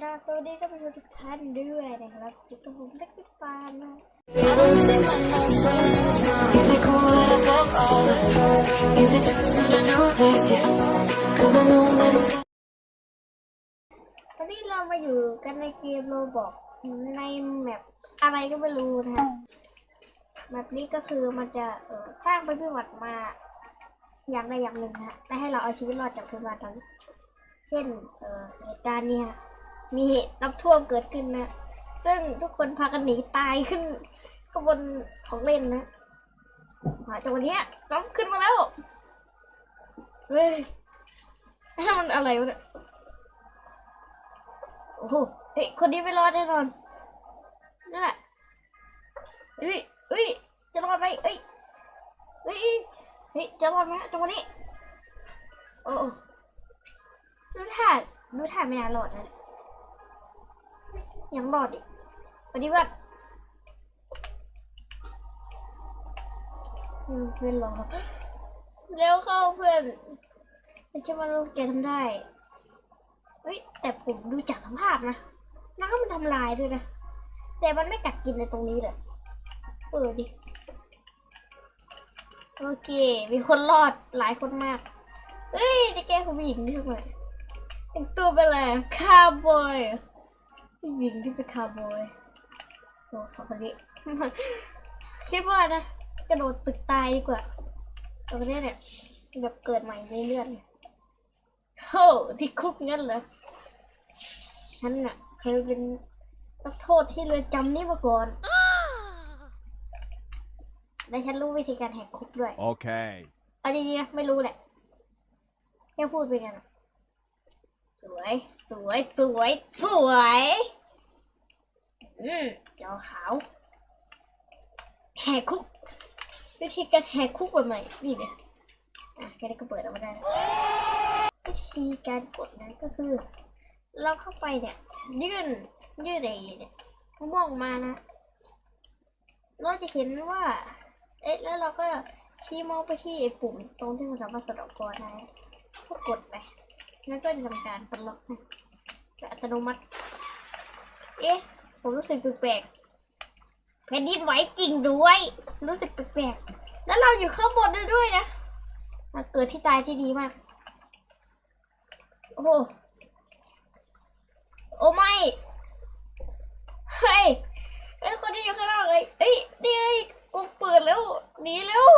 ครับสวัสดีท่านผู้ชมทุกท่านด้วยนะครับจุดกระผมเล็กพิปานนะตอนนี้เรามาอยู่กันในเกมโรบอกในแมปอะไรก็ไม่รู้นะครับแมปนี้ก็คือมันจะสร้างไปพิวัติมาอย่างใดอย่างหนึ่งนะฮะและให้เราเอาชีวิตรอดจากพิวัตินั้น เช่นเออเหตุการณ์เนี่ย มีน้ำท่วมเกิดขึ้นนะ ซึ่งทุกคนพากันหนีตายขึ้นข้างบนของเล่นนะมาจากวันนี้น้ำขึ้นมาแล้ว เฮ้ยมันอะไรวะเนี่ยโอ้โหเฮ้ยคนนี้ไม่รอดแน่นอนนั่นแหละเฮ้ยเฮ้ยจะรอดไหมเฮ้ยเฮ้ยเฮ้ยจะรอดไหมจังหวะนี้ โอ้ดูท่าดูท่าไม่น่ารอดนะ ยเฮ้ยยังรอดอีกสวัสดีเพื่อนอืมเพื่อนรอเร็วเข้าเพื่อนมันจะมาลงแกทำได้ เฮ้ย แต่ผมดูจากสภาพนะ น้ำมันทำลายด้วยนะ แต่มันไม่กัดกินในตรงนี้เลยเออดิ โอเค มีคนรอดหลายคนมาก เฮ้ย จะแก้คุณผู้หญิงนี่สักหน่อยแต่งตัวเป็นอะไรคาร์บอยเหรอ ผู้หญิงที่เป็นคาร์บอยโอ้สองคนนี้ คิดว่านะ กระโดดตึกตายดีกว่าตรงนี้เนี่ยแบบเกิดใหม่เรื่อยๆโอ้ที่คุกงั้นเหรอ ฉันน่ะเคยเป็นนักโทษที่เรือนจำนี่มาก่อน และฉันรู้วิธีการแหกคุกด้วย Okay. เอาจริงๆนะไม่รู้แหละแค่พูดไปกันอะ สวย สวย สวย สวย อืมจอขาวแหกคุกวิธีการแหกคุกแบบใหม่ นี่เลยอะแค่นี้ก็เปิดออกมาได้วิธีการกดนะก็คือ เราเข้าไปเนี่ย ยื่น ยื่นอะไอ้เนี่ยมะม่วงออกมานะ เราจะเห็นว่า เอ๊ะ แล้วเราก็ชี้มองไปที่ไอ้ปุ่มตรงที่มันสามารถสะดอกกรได้ก็กดไป แล้วก็จะทำการปลดล็อกให้แบบอัตโนมัติ เอ๊ะ ผมรู้สึกแปลกๆแผ่นดินไหวจริงด้วย รู้สึกแปลกๆ แล้วเราอยู่ข้างบนด้วยนะมาเกิดที่ตายที่ดีมาก โอ้โหโอ้ไม่เฮ้ยไอ้ยคนที่อยู่ข้างนอกเลยเอ้ยนี่ไอ้ยกูเปิดแล้วหนีแล้ว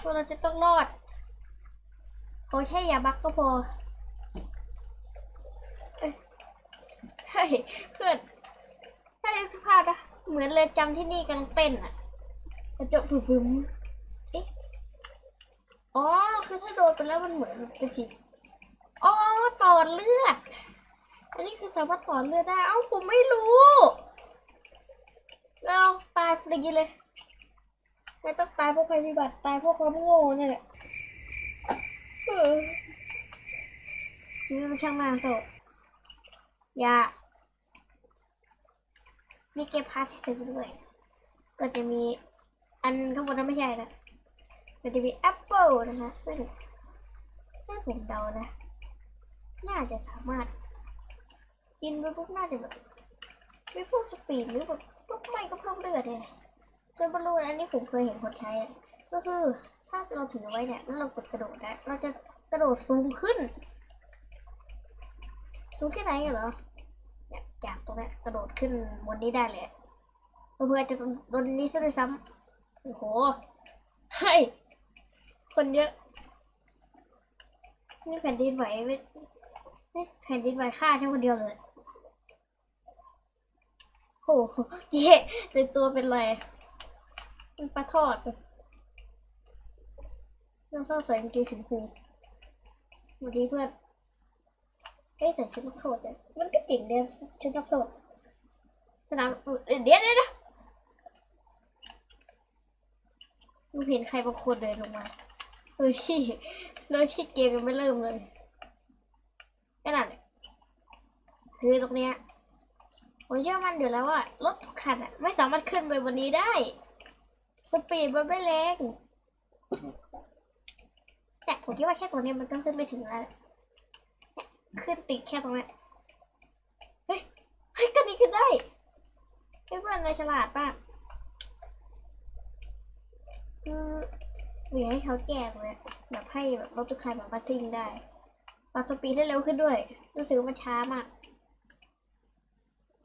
พวกเราจะต้องรอด ขอแค่อย่าบักก็พอเฮ้ยเพื่อนถ้าดูสภาพนะเหมือนเลยจำที่นี่กำลังเต้นอะกระจกบึ้มเอ๊ะอ๋อคือถ้าโดนไปแล้วมันเหมือนเป็นสีอ๋อต่อเลือด อันนี้คือสามารถถอเลือดได้ เอ้าผมไม่รู้เราตายฟรีเลย ไม่ต้องตายเพราะภัยพิบัติตายเพราะความโง่เนี่ยแหละ นี่มันช่างน่าโศกอย่ามีเก็บพาร์ทให้ซื้อด้วย ก็จะมีอันข้างบนนั้นไม่ใช่นะก็จะมีแอปเปิลนะคะซึ่งถ้าผมเดานะ น่าจะสามารถ กินไปปุ๊บน่าจะแบบไม่พวกสปีดหรือแบบปุ๊บไม่ก็เพิ่มเลือดเลยส่วนบอลลูนอันนี้ผมเคยเห็นคนใช้อะก็คือ ถ้าเราถือไว้เนี่ยแล้วเรากดกระโดดนะเราจะกระโดดซูมขึ้นซูมแค่ไหนกันเหรอเนี่ยจากตรงเนี้ยกระโดดขึ้นบนนี้ได้เลยเพื่อจะโดนนี้ซะด้วยซ้ำโอ้โหเฮ้ยคนเยอะนี่แผ่นดินไหวไม่นี่แผ่นดินไหวฆ่าแค่คนเดียวเลยโหเย่ในตัวเป็นไร มันปลาทอด เลยเราใส่กางเกงสีชมพูสวัสดีเพื่อนเฮ้ยใส่ชุดนักโทษเนี่ยมันก็เจ๋งเดียวชุดนักโทษสนามเดี๋ยวเดี๋ยวดี๋ยวมึงเห็นใครบางคนเดินลงมาเออชี่แล้วชี่เกมยังไม่เริ่มเลยขนาดคือตรงเนี้ยผมเชื่อมันอยู่แล้วว่ารถทุกคันอะไม่สามารถขึ้นไปบนนี้ได้ สปีดมันไม่แรง ผมคิดว่าแค่ตรงนี้มันก็ขึ้นไม่ถึงแล้วขึ้นติดแค่ตรงนี้เฮ้ยเฮ้ยก็นี้ขึ้นได้เพื่อนนายฉลาดป่ะคือหรือให้เขาแก่เลยแบบให้แบบรถตุ๊กชายแบบมาทิ้งได้ปรับสปีดได้เร็วขึ้นด้วยรู้สึกมันช้ามาก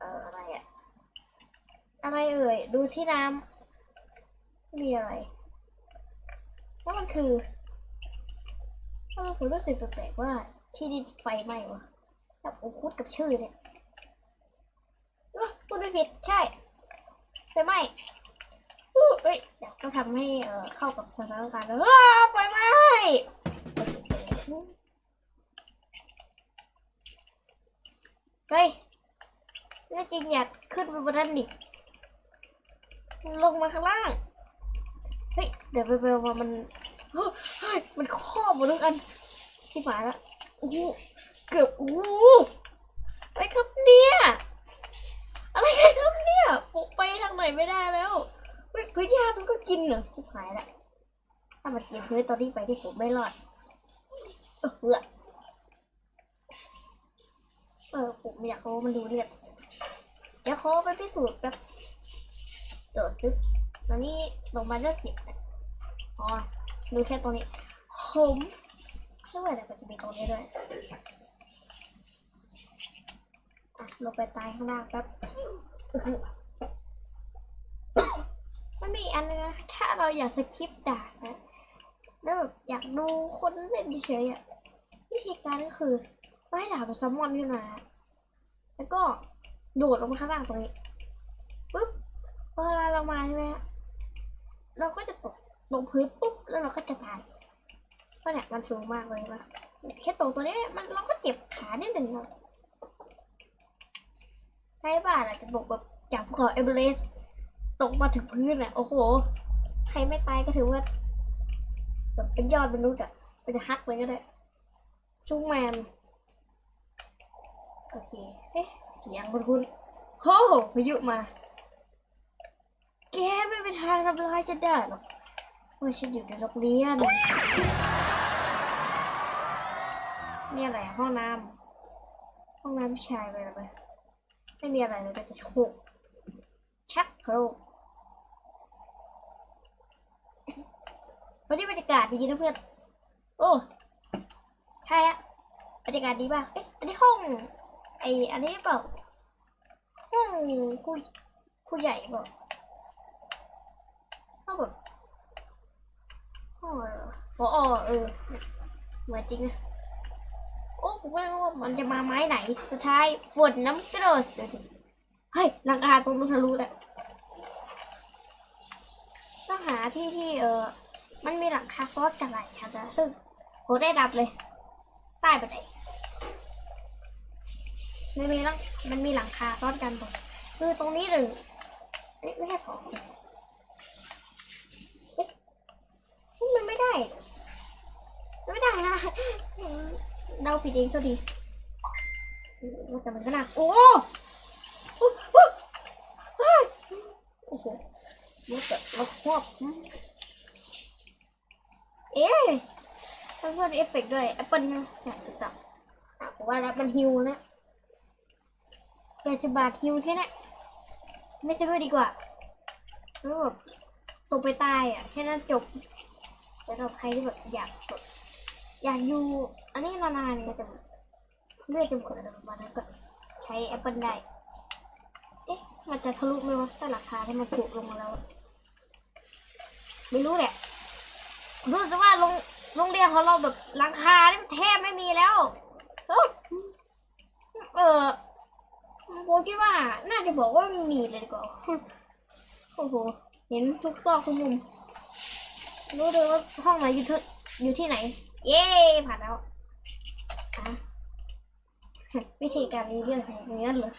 เอออะไรอะอะไรเอ่ย ดูที่น้ำมีอะไรนั่ามันคือ ออผมรู้สึกแปลกๆว่าที่นี่ไฟไหม้วะแบบอุคุดกับชื่อเนี่ล้อพูดไม่ผิดใช่ไฟไหม้เอ้ยเดี๋ยวก็ทำให้เออเข้ากับสถานการณ์แล้วอ้าไฟไหม้เฮ้ยนี่จริงอยากขึ้นไปบนนั้นดิลงมาข้างล่าง เฮ้ย เดี๋ยวไปไปมามัน เฮ้ยมันครอบหมดทุกอันที่ฝาละโอ้เกือบโอ้อะไรครับเนี่ยอะไรกันครับเนี่ยปุกไปทางไหนไม่ได้แล้วเพื้นยามันก็กินเหรอชิบหายละถ้ามันกินพื้นตอนที่ไปที่ผมไม่รอดเออเออผมอยากรู้มันดูเลือดเดี๋ยวขอไปพิสูจน์แบบโดดตึ๊บตอนนี้ลงมาเลือกเก็บอ๋อ ดูแค่ตรงนี้ผมไม่ว่าแต่มันจะมีตรงนี้ด้วยอะลงไปตายข้างล่างครับมันมีอันนึงนะถ้าเราอยากสคิปด่านนะแล้วแบบอยากดูคนเล่นเฉยอะวิธีการก็คือเราให้ดาบเป็นซัมมอนขึ้นมาแล้วก็โดดลงมาข้างล่างตรงนี้ปุ๊บพอเราลงมาใช่ไหมเราก็จะตก ลงพื้นปุ๊บแล้วเราก็จะตายเพราะเนี่ยมันสูงมากเลยนะแค่ตกตัวนี้มันเราก็เจ็บขานิดหนึ่งครับใช่ป่ะอาจจะตกแบบจากภูเขาเอเวอเรสต์ตกมาถึงพื้นอะโอ้โห ใครไม่ตายก็ถือว่าแบบเป็นยอดมนุษย์อะเป็นฮักเลยก็ได้จุ้งแมนโอเคเอ๊ะเสียงคุณคุณโอ้โหพายุมา แกไม่เป็นทางทำร้ายฉันได้หรอก ว่าฉันอยู่ในโรงเรียน นี่อะไรห้องน้ำห้องน้ำชายไปแล้วไปไม่มีอะไรเลยก็จะโคกชักโครกวันนี้บรรยากาศดีนะเพื่อน โอ้ใช่อะบรรยากาศดีป่ะเอ๊ะอันนี้ห้องไออันนี้เปล่าห้องครูครูใหญ่เปล่า ห้องแบบห้ องอะไรวอ๋อเออเหมือนจริงนะโอ้ผมก็เลยว่ามันจะมาไม้ไหน สุดท้ายฝนน้ำกระโดดเดี๋ยวเฮ้ยหลังคาตรงนู้นทะลุแล้วต้องหาที่ที่เออมันมีหลังคาฟอสกันหลายชั้นนะซึ่งโหได้ดับเลย ใต้บันไดมันมีหลังมันมีหลังคาซ้อนกันตรงคือตรงนี้หนึ่งเอ๊ะไม่ใช่สอง มันไม่ได้มันไม่ได้ฮะเดาผิดเองก็ดีแต่มันก็หนักโอ้โอ้โอ้โอ้โหมันจะมาควบเอ๊ะต้องเพิ่มเอฟเฟกต์ด้วยแอปเปิลนะเนี่ยถูกต้องอะผมว่าแล้วมันฮิวนะแปดสิบบาทฮิวแค่นั้นไม่ซื้อดีกว่าแล้วแบบตกไปตายอะ แค่นั้นจบ แต่สำหรับใครที่แบบอยากแบบอยากอยู่ อันนี้นานๆเนี่ยจะเลือดจะหมดอะไรประมาณนั้นก็ใช้แอปเปิลได้ เอ๊ะ มันจะทะลุไหมวะถ้าราคาที่มันถูกลงมาแล้ว ไม่รู้แหละรู้สึกว่าโรงโรงเรียนของเราแบบราคานี่มันแทบไม่มีแล้ว เออเออผมคิดว่า น่าจะบอกว่าม่มีเลยดีกว่าโอ้โห เห็นทุกซอกทุกมุม รู้เลยว่าห้องไหนอยู่ที่อยู่ที่ไหน เย้ผ่านแล้วอะวิธีการรีเรื่องอย่างนี้เหรอ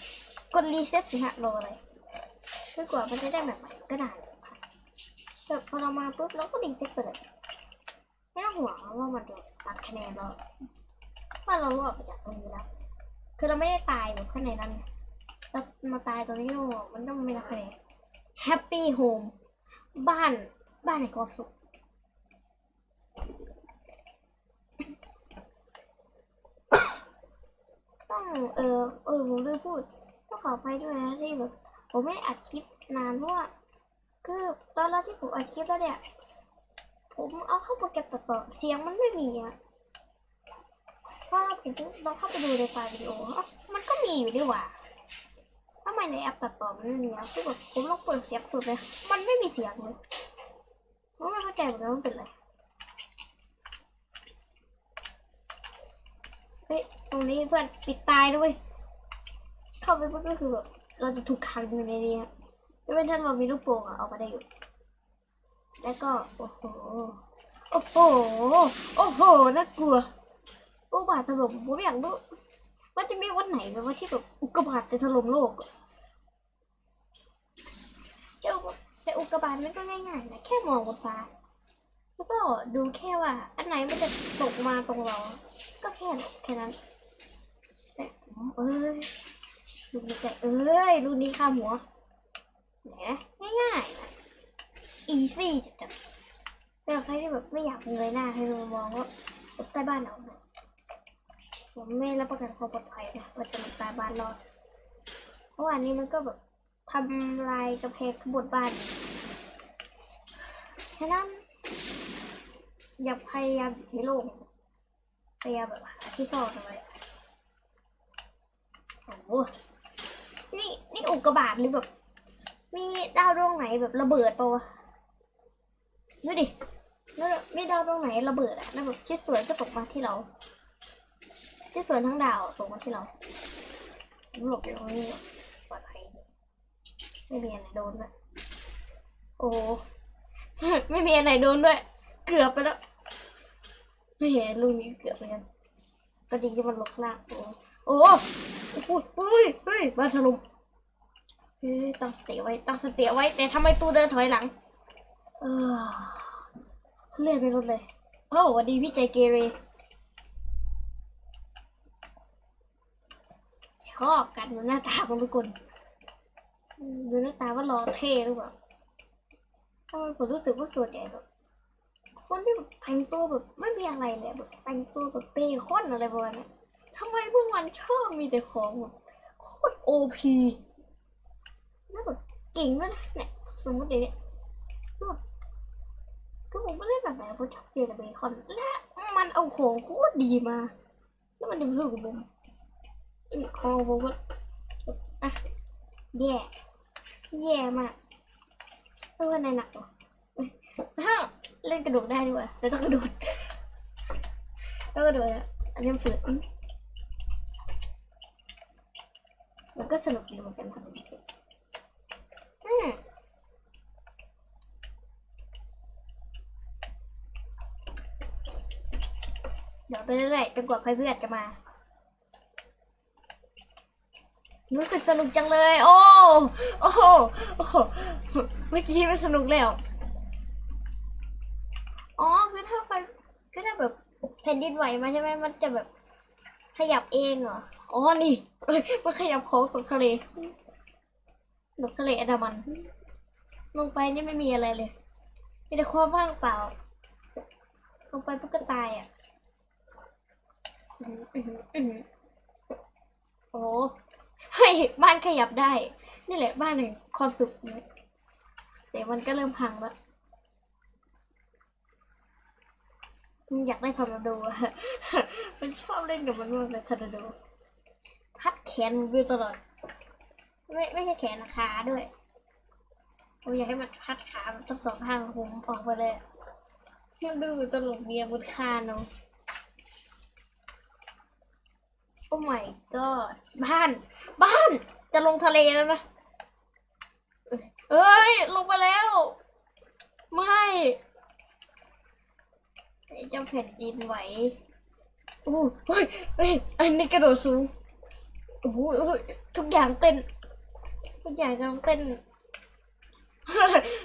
กดรีเซ็ตสิฮะรออะไรจนกว่ามันจะได้แบบใหม่ก็ได้ค่ะแบบพอเรามาปุ๊บเราก็รีเซ็ตไปเลยไม่ต้องห่วงว่ามันจะตัดคะแนนเราว่าเรารอดไปจากตรงนี้แล้ว คือเราไม่ได้ตายอยู่ข้างในนั้นเรามาตายตรงนี้มันต้องไม่ได้คะแนน Happy Home บ้านบ้านในความสุข ต้อง เออเออผมลืมพูดต้องขอไปด้วยนะที่แบบผมไม่อัดคลิปนานเพราะว่าคือตอนแรกที่ผมอัดคลิปแล้วเนี่ย ผมเอาเข้าโปรแกรมตัดต่อเสียงมันไม่มีอะเพราะผมลองเข้าไปดูในไฟล์วิดีโอมันก็มีอยู่ดีว่าทำไมในแอปตัดต่อมันไม่มีอะคือแบบผมลองเปิดเสียงสุดเลยมันไม่มีเสียงเลยผมไม่เข้าใจเหมือนกันว่ามันเป็นอะไร เฮ้ยตรงนี้เพื่อนปิดตายด้วย เข้าไปปุ๊บก็คือแบบเราจะถูกขังอยู่ในนี้ฮะไม่เป็นถ้านเรามีลูกโป่งอะเอามาได้อยู่ แล้วก็โอ้โหโอ้โหโอ้โหน่ากลัวอุกบาตถล่มผมอยากรู้ว่าจะมีวันไหนแบบว่าที่แบบอุกกาบาตจะถล่มโลกอะแต่อุกแต่อุกาบาตมันก็ง่ายๆนะแค่มองบนฟ้า ก็ดูแค่ว่า อันไหนมันจะตกมาตรงเรา ก็แค่นั้นแค่นั้นแต่ผมเอ้ยลูกนี้แต่เอ้ยลูกนี้ข้ามหัวแหมง่ายๆนะอีซี่จัดจัดแต่ใครที่แบบไม่อยากเงยหน้าให้มองว่าใต้บ้านเราผมไม่รับประกันความปลอดภัยนะว่าจะมีใต้บ้านรอดเพราะว่าอันนี้มันก็แบบทำลายกระแพงขบวนบ้านฉะนั้น อย่าพยายามอยู่ที่โล่งพยายามแบบหาที่ซ่อนเอาไว้โอ้โหนี่นี่อุกกาบาตหรือแบบ มีดาวดวงไหนแบบระเบิดปะวะดูดินั่นแบบมีดาวดวงไหนระเบิดอะนั่นแบบที่สวยก็ตกมาที่เราที่สวยทั้งดาวตกมาที่เราหลบอยู่ตรงนี้ปลอดภัยไม่มีอะไรโดนด้วยโอ้ไม่มีอะไรโดนด้วย เกือบไปแล้ว ไม่เห็นลูกนี้เกือบไปกันก็จริงที่มันลกลากโอ้โหโอ้โหโอ้โหเฮ้ยเฮ้ยบ้านถล่มเฮ้ยตั้งสติไว้ตั้งสติไว้ แต่ทำไมตู้เดินถอยหลัง เออเลื่อนไปรถเลยโอ้สวัสดีพี่ใจเกเรชอบกันดูหน้าตาของทุกคนดูหน้าตาว่ารอเท่หรือเปล่าทำไมผมรู้สึกว่าส่วนใหญ่แบบ คนที่แบบแต่งตัวแบบไม่มีอะไรเลยแบบแต่งตัวแบบเปคอนอะไรประมาณนี้ทำไมพวกมันชอบมีแต่ของแบบโคตรโอพีแล้วแบบเก่งมากนะเนี่ยสมมติเดี๋ยวนี้ก็แบบก็ผมไม่เล่นแบบไหนผมชอบเกมเบคอนและมันเอาของโคตรดีมา แล้วมันยังสู้กับผมของผมก็อะแย่แย่มากเพราะว่าในหนักว่ะ เล่นกระโดดได้ด้วยแต่ต้องกระโดดต้องกระโดดอะอันนี้มันฝืนอืมมันก็สนุกดีเหมือนกันครับอืมเดี๋ยวไปเรื่อยๆจนกว่าเพื่อนจะมารู้สึกสนุกจังเลย โอ้ โอ้โหโอ้โหเมื่อกี้มันสนุกแล้ว อ๋อคือถ้าไฟคือถ้าแบบแผ่นดินไหวมาใช่ไหมมันจะแบบขยับเองเหรอ อ๋อ นี่ มันขยับโค้งตกทะเลตกทะเลอันดามัน ลงไปนี่ไม่มีอะไรเลย มีแต่ความว่างเปล่า ลงไปปุ๊บก็ตายอะโอ้เฮ้ย บ้านขยับได้ นี่แหละบ้านแห่งความสุขนะแต่มันก็เริ่มพังแล้ว อยากได้ทอร์นาโดอะมันชอบเล่นกับมันมากเลยทอร์นาโด พัดแขนมันอยู่ตลอด ไม่ไม่ใช่แขนนะขาด้วยผมอยากให้มันพัดขาทั้งสองข้างของผมออกไปเลยยังดูตลกเมียบนคาเนาะโอ้ my god บ้าน บ้าน จะลงทะเลแล้วนะเอ้ย ลงไปแล้ว ไม่ ไอ้เจ้าแผ่นดินไหวโอ้เฮ้ยเฮ้ยอันนี้กระโดดสูงโอ้โหโอ้โหทุกอย่างเต้นทุกอย่างกำลังเต้น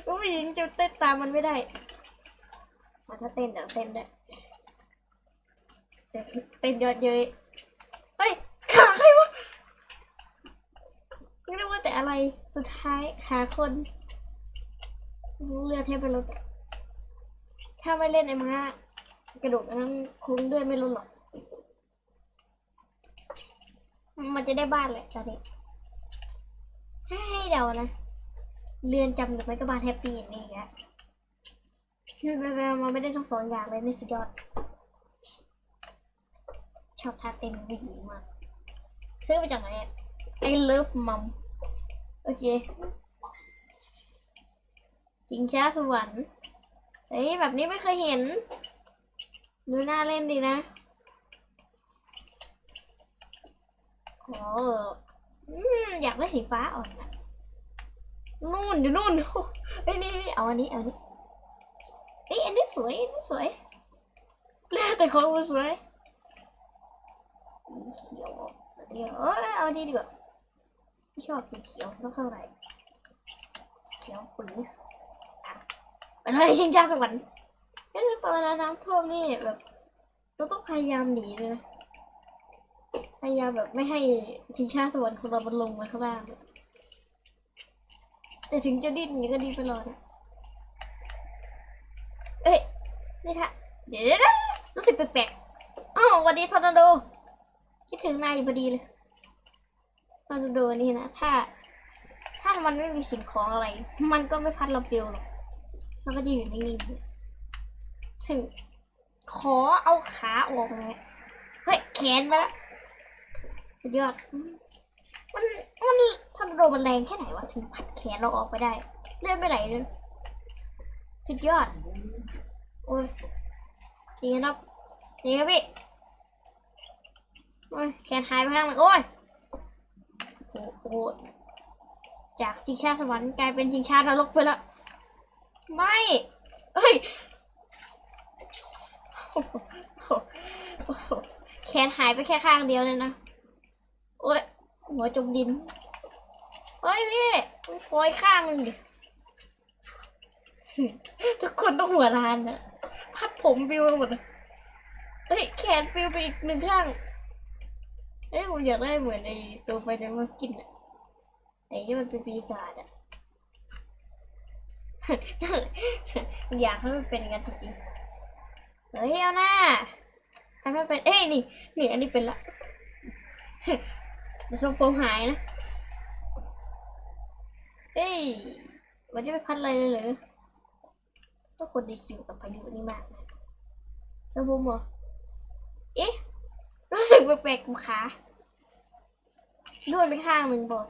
ก็ไม่ยิงจะเต้นตามมันไม่ได้มาถ้าเต้นเดี๋ยวเต้นได้เดี๋ยวเต้นยอดเย้ยเฮ้ยขาใครวะไม่รู้ว่าแต่อะไรสุดท้ายขาคนเรือเทพไปรถอะถ้าไม่เล่นไอ้ม้า กระโดดอันนั้นคงด้วยไม่รู้หรอก มันจะได้บ้านแหละตอนนี้ให้เดานะเรือนจำหรือไม่ก็บ้านแฮปปี้นี่แหละไปๆมาไม่ได้ทั้งสองอย่างเลยนี่สุดยอด ชอบท่าเต้นผู้หญิงมาก ซื้อมาจากไหนไอะ I love mom โอเคจิงช้าสวรรค์เฮ้ยแบบนี้ไม่เคยเห็น ดูน่าเล่นดีนะโอ้อืมอยากได้สีฟ้าอ่อนอะนู่นอยู่นู่นเฮ้ยนี่นี่เอาอันนี้เอาอันนี้เอ้ยอันนี้สวยอันนี้สวยเลือกแต่ของมันสวยสีเขียวอันนี้เอยเอาอันนี้ดีกว่าไม่ชอบสีเขียวสักเท่าไหร่เขียวปื้ออะไปเลยชิงชาสวรรค์ ก็คือตอนเวลาน้ำท่วมนี่แบบเราต้องพยายามหนีเลยนะพยายามแบบไม่ให้ชิงชาสวรรค์ของเรามันลงมาข้างล่างแต่ถึงจะดิ้นนี้ก็ดิ้นไปรอดนะเอ้ยนี่ค่ะเดี๋ยวรู้สึกแปลกๆอ้าววันนี้ทอร์นาโด คิดถึงนายอยู่พอดีเลยทอร์นาโดนี่นะถ้า ถ้ามันไม่มีสิ่งของอะไร มันก็ไม่พัดเราเปลวหรอกมันก็จะอยู่นิ่งๆ ซึ่งขอเอาขาออกเลยเฮ้ยแขนไปแล้วสุดยอด มันมันทอร์นาโดมันแรงแค่ไหนวะถึงพัดแขนเราออกไปได้ เลื่อนไปไหนเลยสุดยอด โอ้ยทีนี้ครับนี่ครับพี่โอ้ยแขนหายไปข้างหนึ่งโอ้ยโอ้โหจากชิงชาสวรรค์กลายเป็นชิงชานรกไปแล้ว ไม่เอ้ย แขนหายไปแค่ข้างเดียวเลยนะ โอ้ย หัวจมดิน เฮ้ยพี่มันโฟอยข้างนึงดิ ทุกคนต้องหัวลานนะพัดผมปิวไปหมดเลยเฮ้ย แขนปิวไปอีกหนึ่งข้างเอ้ย ผมอยากได้เหมือนไอ้ตัวไฟในมากินอะไอ้ที่มันเป็นปีศาจอะอยากให้มันเป็นอย่างนั้นจริง เฮ้ยเอาหน้าทำให้เป็น เอ้ยนี่นี่อันนี้เป็นละเดี๋ยวทรงผมหายนะ เอ้ยมันจะไปพัดอะไรเลยเหรอก็คนดีคิวกับพายุนี่มากนะทรงผมเหรอเอ๊ะรู้สึกแปลกๆกับขาโดนไปข้างหนึ่งบอก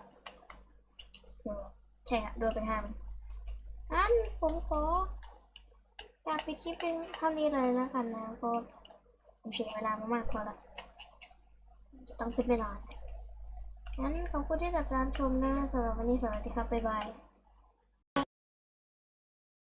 ใช่ค่ะโดนไปข้างหนึ่งอันผมขอ อยากไปดคลิปเป็นเท่านี้เลยแล้วกันนะเพราะผมเสียเวลามามากพอละจะต้องขึ้นไปนอนงั้นขอบคุณที่ติดตามชมนะสำหรับวันนี้สวัสดีครับบ๊ายบาย